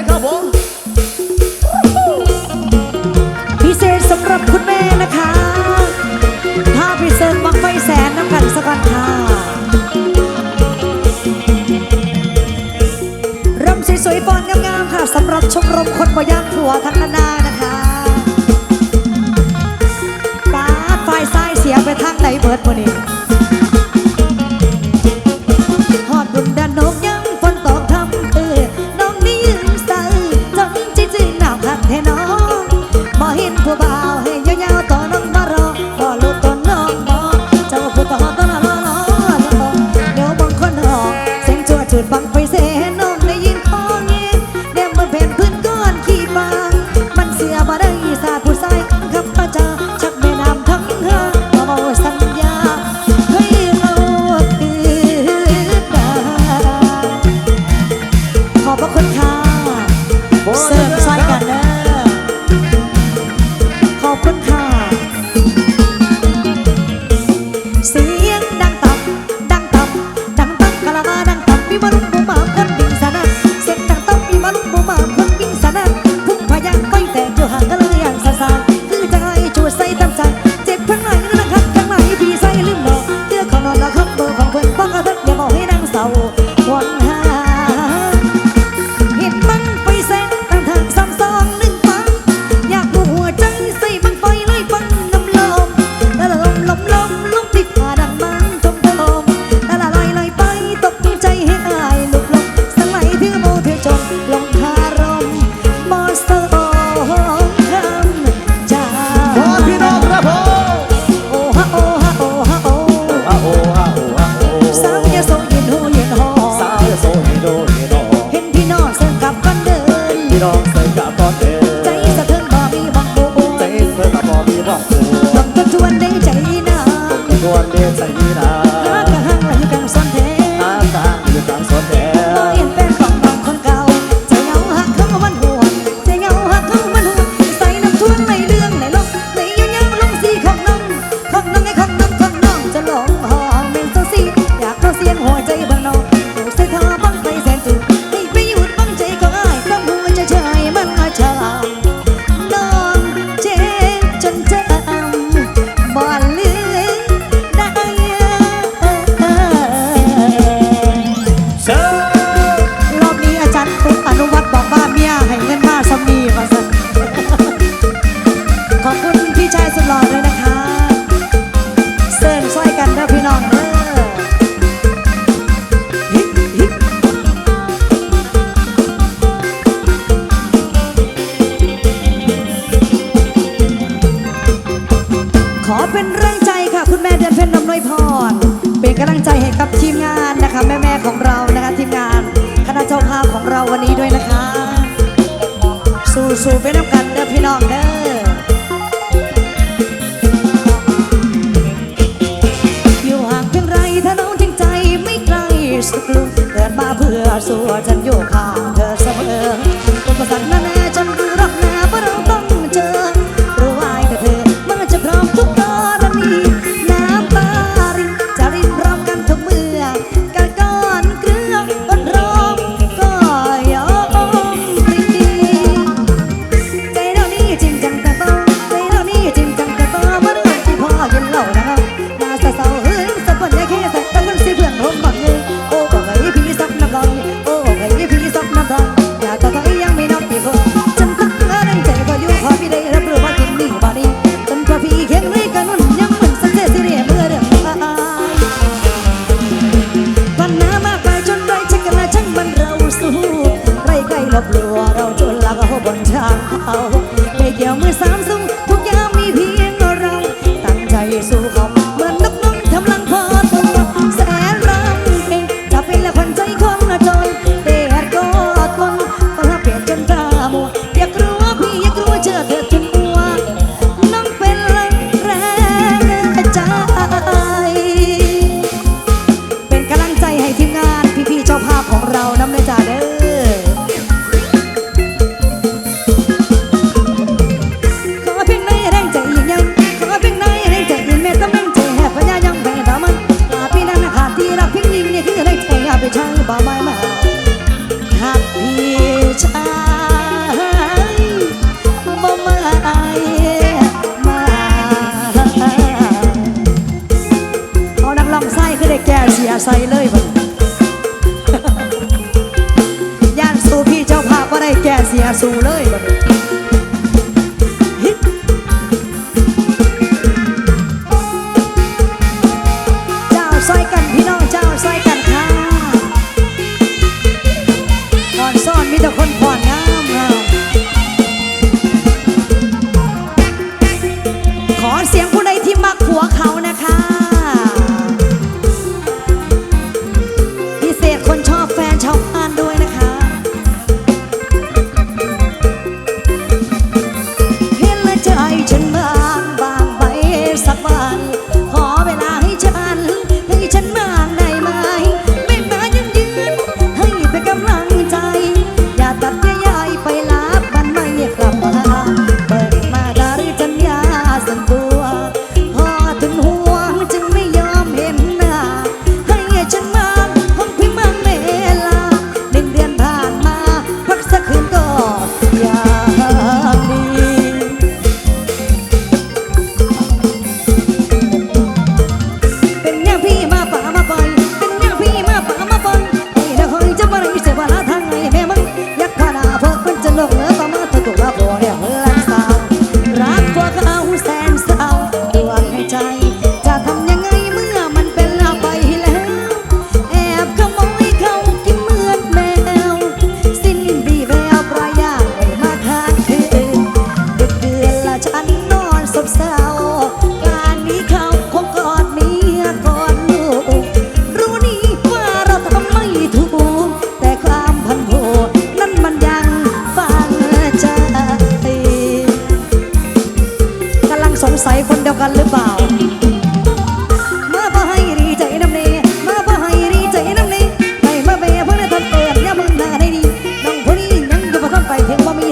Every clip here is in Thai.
นครับผมพิเศษสำหรับคุณแม่นะคะผ้าพิเศษบังไฟแสนน้ำกันสกันค่ะรำสวยๆฟอนงามๆค่ะสำหรับชมรมคนพยางผัวทั้งนานานะคะป้าไฟซ้ายเสียไปทางไหนเบิดมือนี้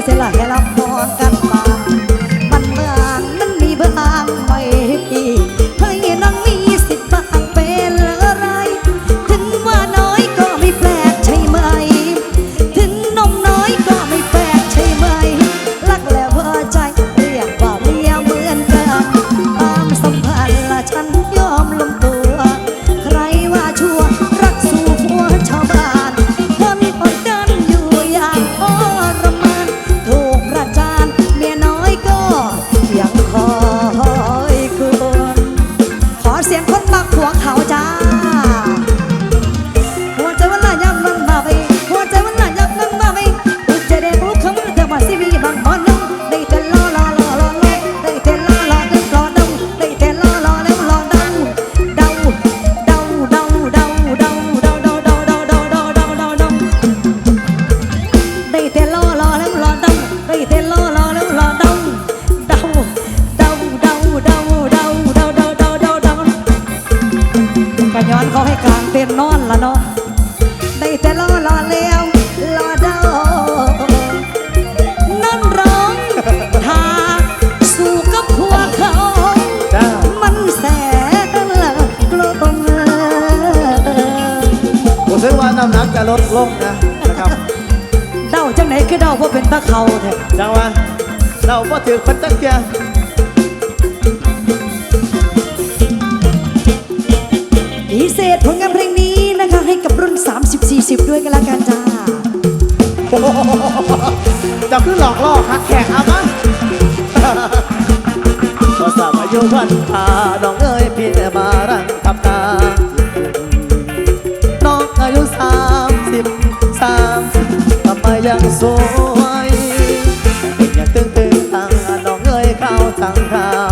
เสียหลายแค่ แข่เอามั้งพอสาวอายุวันพาน้องเอ้ยพี่มารังทับตาน้องอายุสามสิบสามทำไมยังสวยอย่างตึงตึงตังน้องเอ้ยเข้าตังขาว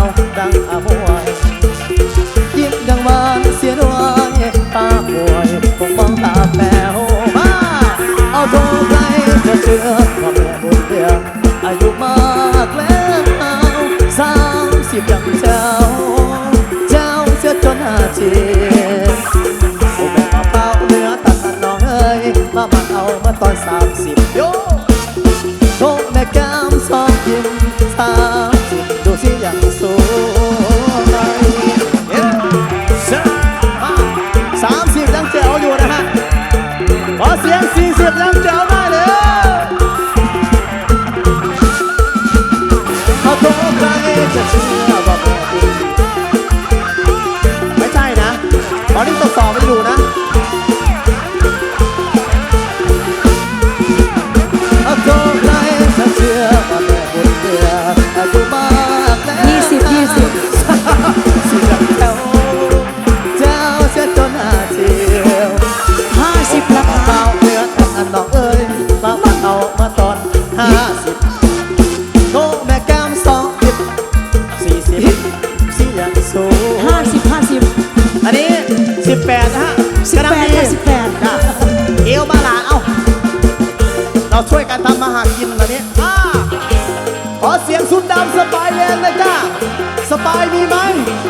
ไปมีไหม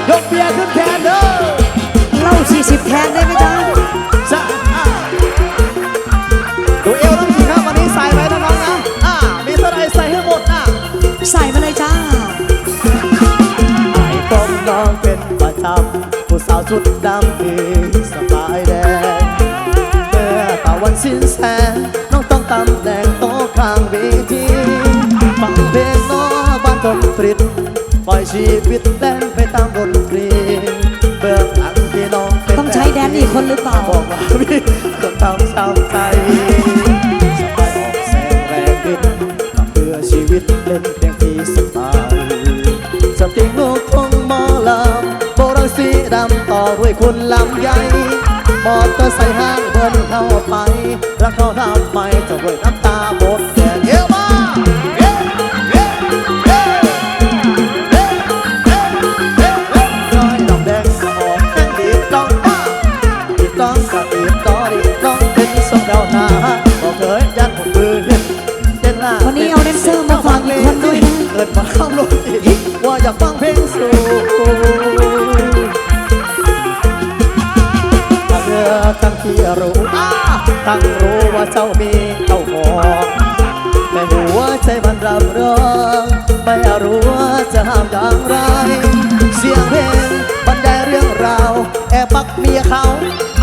ยกเบียร์ขึ้นแทนเด้อเล่า40 แทนได้ไหมจ๊ะจ้ะดูเอวน้องหญิงครัวันนี้ใส่ไว้นะน้องนะอ่ามีเท่าไหรใส่ให้หมดอะใส่มาเลยจ้า ไอ้ต้องน้องเป็นประจำผู้สาวชุดดำคือสบายแดงเมื่อตะวันสิ้นแสงน้องต้องตำแหน่งโต๊ะข้างเวทีฟังเพลงน้องบ้านดนตรี่อยชีวิตแดนไปตามบทเพลงเบื้องหลังที่น้องต้องใช้แดนอีกคนหรือเปล่า บอกว่าพี่ต้องทำซ้ำใจสบายออกแสงแรงขึ้นกับือชีวิตเป็นเพียสบายสติงลูกคงมอลำโบราณสีดำต่อด้วยคุณลำใหญ่มอเตอร์ไซค์ห้างเดินเข้าไป แล้วเขาทำไปจะเว้ยน้ำ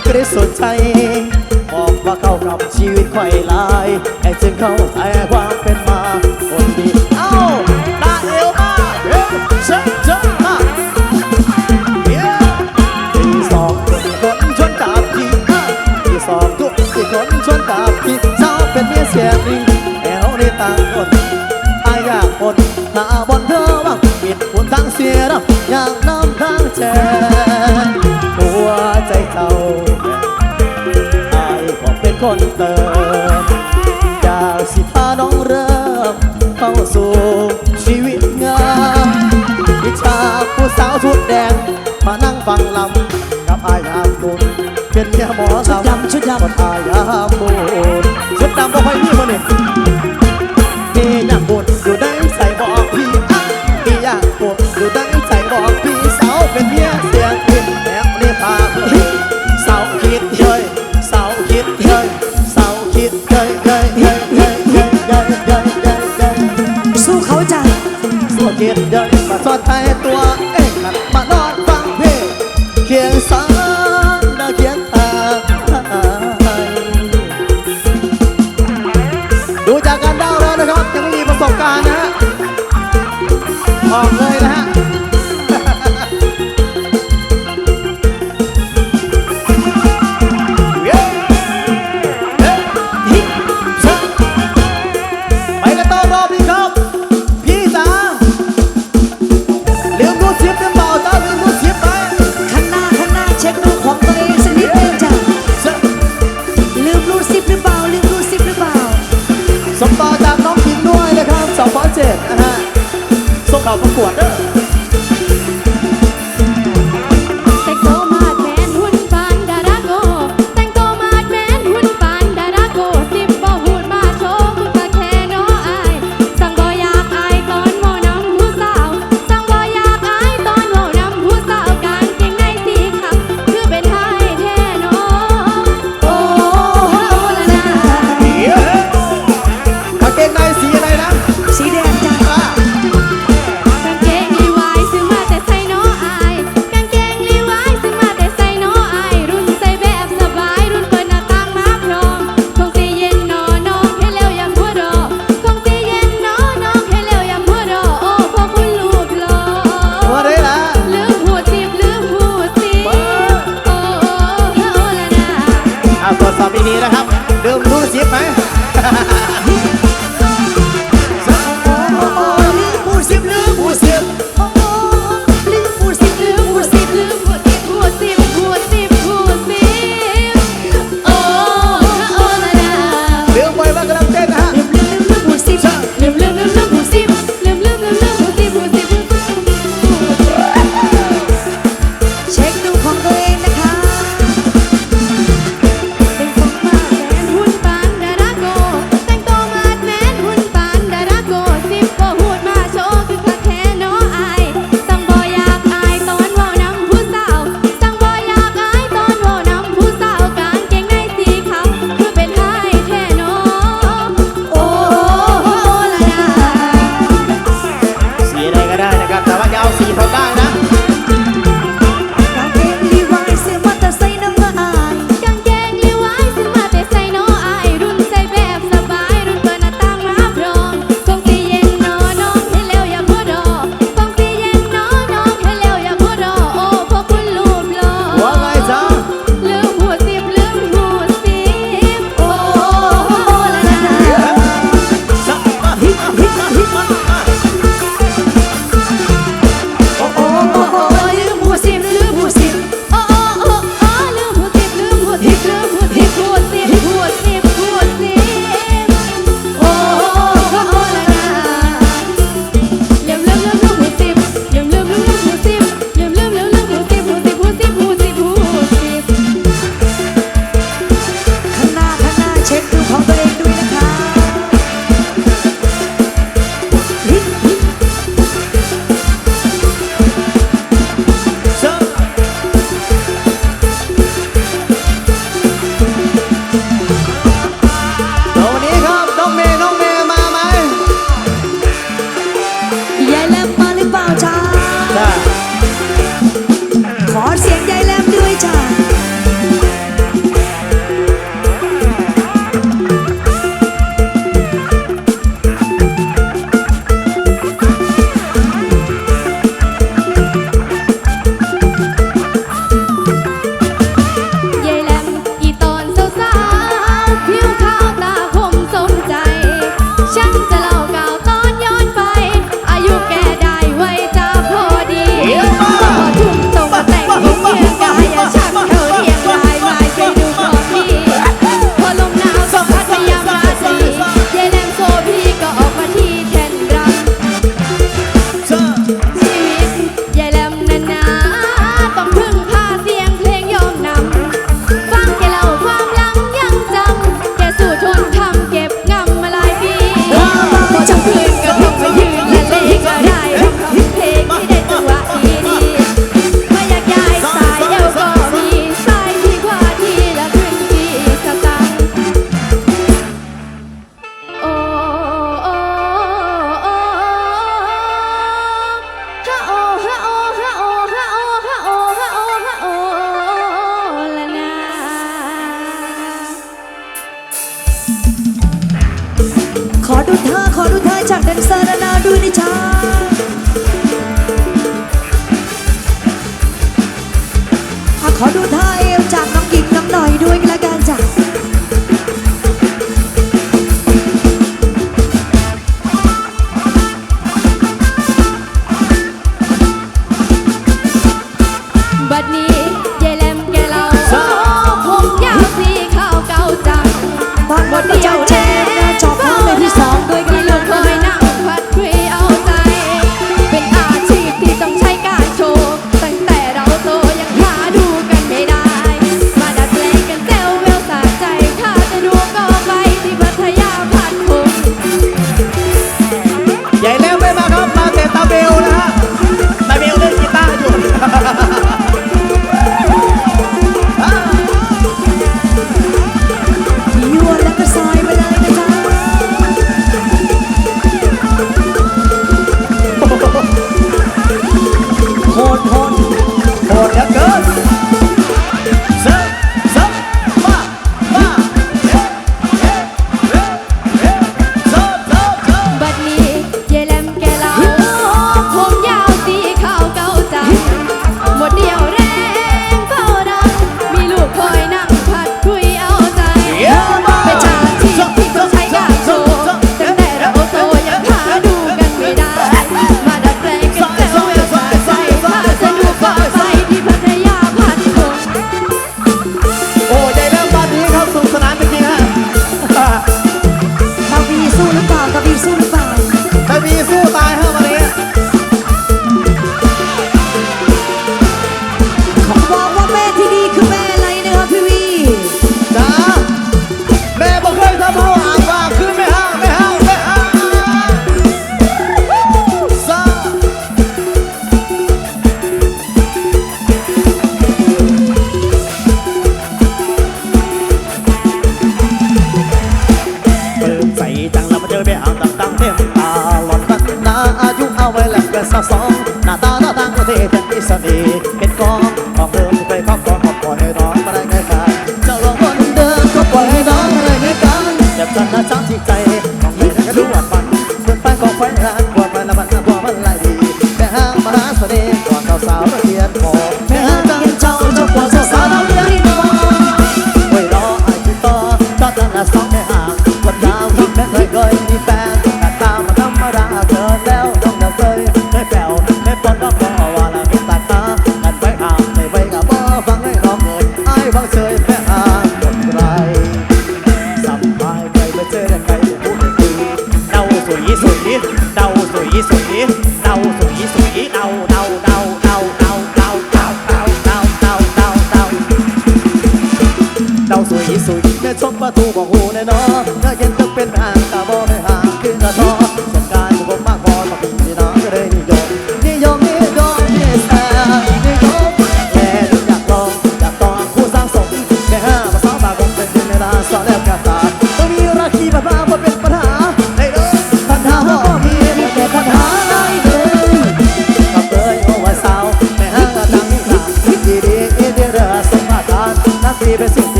ายคระสุดใจบอกว่าเข้ากับชีวิตไข่ลาย แต่จึงเข้าใจความเป็น ยหมอชุดดำชุดดำก็ตายยามโบนชุดดำบ่ค่อยมีบ่เนี่ยเฮยามโบนอยู่ได้ใส่บอกพี่เฮยามโบนอยู่ได้ใส่บอกพี่สาวเป็นเมียเสียงเงินแอบในปากสาวคิดเฮ้ยสาวคิดเฮ้ยสาวคิดเฮ้ยเฮ้ยเฮ้ยเฮ้ยเฮ้ยเฮ้ยเฮ้ยเฮ้ยเฮ้ยสู้เขาจ้ะสู้คิดเฮ้ยมาสอดใยตัวเองมาลอดฟังเพลงเคียงสาว Oh. เข้าประกวด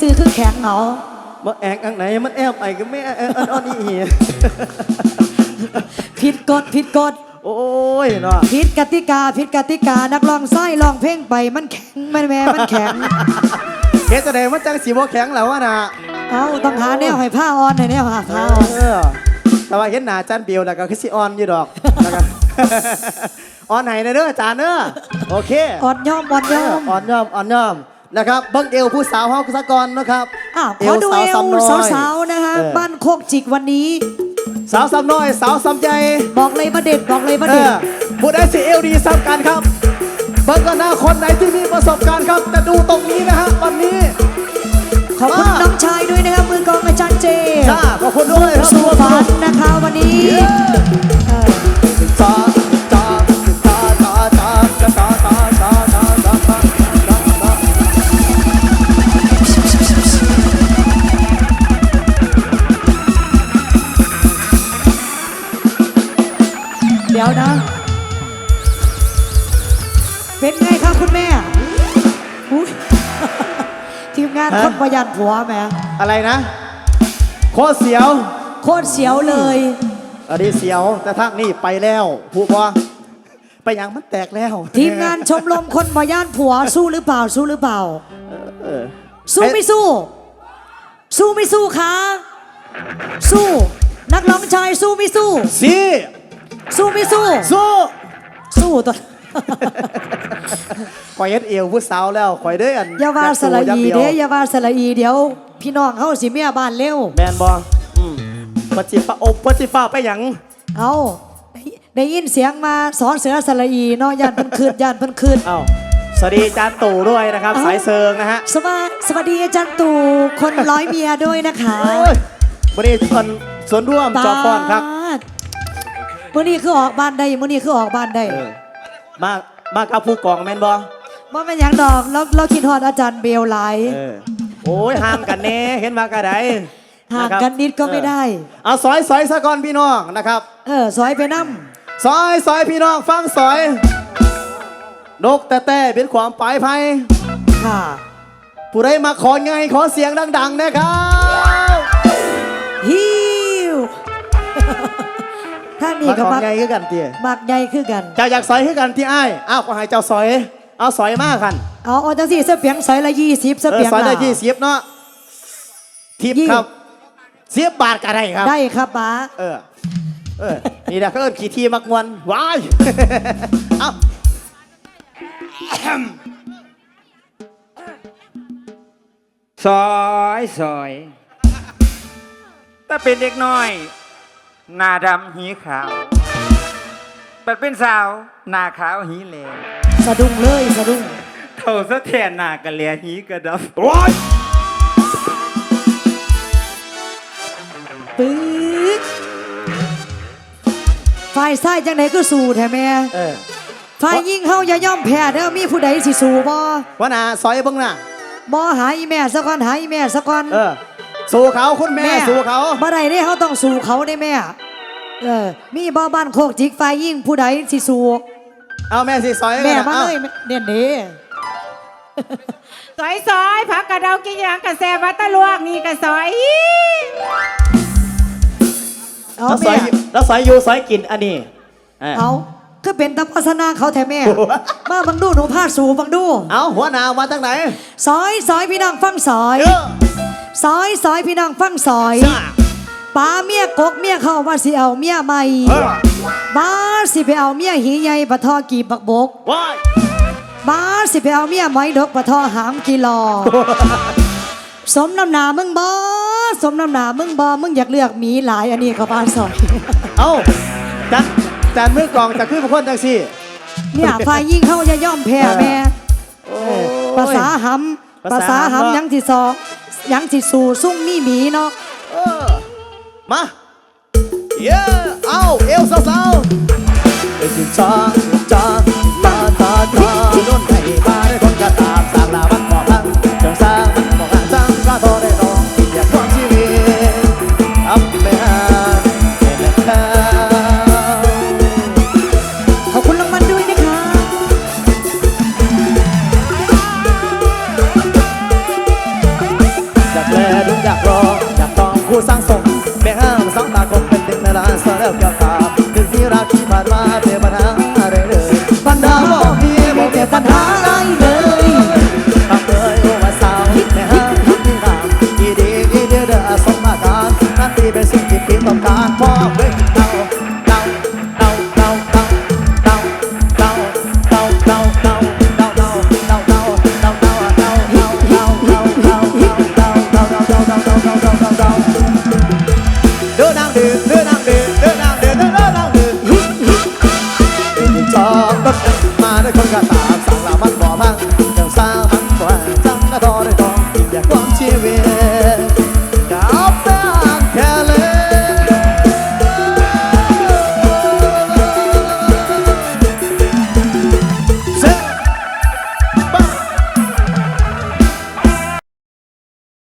ซื้อคือแข็งเนาะมาแอกอังไหนมันแอบไปก็ไม่แอบอันอ้อนนี่เหี้ยผิดกฎผิดกฎโอ้ยเนาะผิดกติกาผิดกติกานักร้องไส้ร้องเพลงไปมันแข็งมันแม่มันแข็งเฮ็ดจะดงว่าจังสีบ่แข็งแล้ววะนะเอ้าต้องหาแนวให้ผ้าออนให้แนวหาผ้าออนเออแต่ว่าเห็นหน้าจันเบียวแล้วก็คือสีออนอยู่ดอกนะครับออนไหนเด้ออาจารเด้ะโอเคออนย่อมออนย่อมออนย่อมออนย่อม นะครับเบิ้งเอวผู้สาวเฮาสะกอนนะครับเอลสาวสัมเอวสาวๆนะคะบ้านโคกจิกวันนี้สาวซ้ำน้อย สาวซ้ำใจ บอกเลยมาเด็ดบอกเลยมาเด็ดบุตรไอซีเอลดีซ้ำกันครับเบิ้งก็น่าคนไหนที่มีประสบการณ์ครับ แต่ดูตรงนี้นะฮะวันนี้ ขอบคุณน้องชายด้วยนะครับมือกองอาจารย์เจจ้าขอบคุณด้วยครับสุภาพนะคะวันนี้ หัวแม่อะไรนะ โคตรเสียว โคตรเสียวเลย อันนี้เสียว แต่ทางนี่ไปแล้วผู้พอไปยังมันแตกแล้วทีมงานชมรมคนพยานผัวสู้หรือเปล่าสู้หรือเปล่าสู้ไม่สู้ สู้ไม่สู้คะสู้ นักร้องชายสู้ไม่สู้ สู้ไม่สู้ สู้ สู้ตัว คอยเอ็ดเอวผู้สาวแล้วคอยเด้ออันยาวาสละอีเด้ออยาวาสละอีเดี๋ยว พี่น้องเขาสิเมียบ้านเร็วแมนบอปฏิฟ้าโอปจิฟ้าไปหยังเอาได้ยินเสียงมาสอนเสือสละอีเนาะยานพันคืนยานพันคืนเอาสวัสดีอาจารย์ตู่ด้วยนะครับ สายเซิงนะฮะสวัสดีสวัสดีอาจารย์ตู่คนร้อยเมียด้วยนะคะบริษัทส่วนร่วมจอฟอนครับมื่อนี้คือออกบ้านได้มื่อนี้คือออกบ้านได้ มามากับผู้กองแม่นบอว่าเป็นอย่างดอกเราเราคิดฮอดอาจารย์เบลไลายโอ้ยห่างกันแน่เห็นว่ากระไดห่างกันนิดก็ไม่ได้ เอาซอยซอยซะก่อนพี่น้องนะครับ เออซอยไปนัมซอยซอยพี่น้องฟังซอย นกแต่แต่เป็นความปลายไพค่ะ ผู้ใดมาขอไงขอเสียงดังๆนะครับ ฮี ข้างนี้ก็มักใหญ่คือกันเตี้ยมักใหญ่คือกันเจ้าอยากซอยคือกันที่อ้ายอาขอหให้เจ้าซอย เอาซอยมากกันเอาเอาจังสี่เสเปียงซอยละยี่สิบเสเปียงซอยละยี่สิบเนาะทิปครับเสียบบาทกันได้ครับ ได้ครับบ้าเออเออนี่นะเขาเริ่มขี่ทีมักมวนว้ายเอาซอยซอยแต่เป็นเด็กน้อย หน้าดำหีขาวเป็ดเป็นสาว หน้าขาวหีเหลวสะดุ้งเลยสะดุ้งเท่าสะแทนหน้ากะเหลียหีกระดับโอ๊ยปึ๊ดฝ่ายซ้ายจังไหนก็สู้แท้แม่เออฝ่ายยิงเฮาอย่าย่อมแพ้เด้อมีผู้ใดสิสู้บ่ว่าน่ะซอยเบิ่งน่ะบ่หาอีแม่สะก่อนหาอีแม่ซะก่อนเออ สู่เขาคุณแม่สู่เขาบ่ได้ได้เขาต้องสู่เขาได้แม่ เออ มีบ่บ้านโคกจิกไฟยิ่งผู้ใดสิสู่เอาแม่สิซอยแม่มาเลยเด่นดีซอยซอยผักกระเดากินย่างกระแซวัตะลวกนี่กระซอยแล้วซอยแล้วซอยอยู่ซอยกินอันนี้เอา ก็เป็นตาพัฒนาเขาแท้แม่มาฟังดูหนูพาสูบังดู เอาหัวหนามาทางไหนซอยซอยพี่น้องฟังซอยซอยซอยพี่น้องฟังซอยป้าเมียกกเมียเข้าว่าสิเอาเมียใหม่บ้าสิไปเอาเมียหีใหญ่ปะทอกีบบักบกบ้าสิไปเอาเมียไม้ดกปะทอหามกีลอสมน้ำหนามึงบอสมน้ำหนามึงบอมึงอยากเลือกมีหลายอันนี้เขาบ้านสอยเอ้าจัก จารย์มือกองจะขึ้นบุคคลจังสี่ เนี่ยฝ่ายยิงเขาจะย่อมแพ้แม่ภาษาหำภาษาหำยังที่สอยังที่สู่ซุ่งมีหมีเนาะมาเย้เอาเอวสาวเอวจ้าจ้า sanção.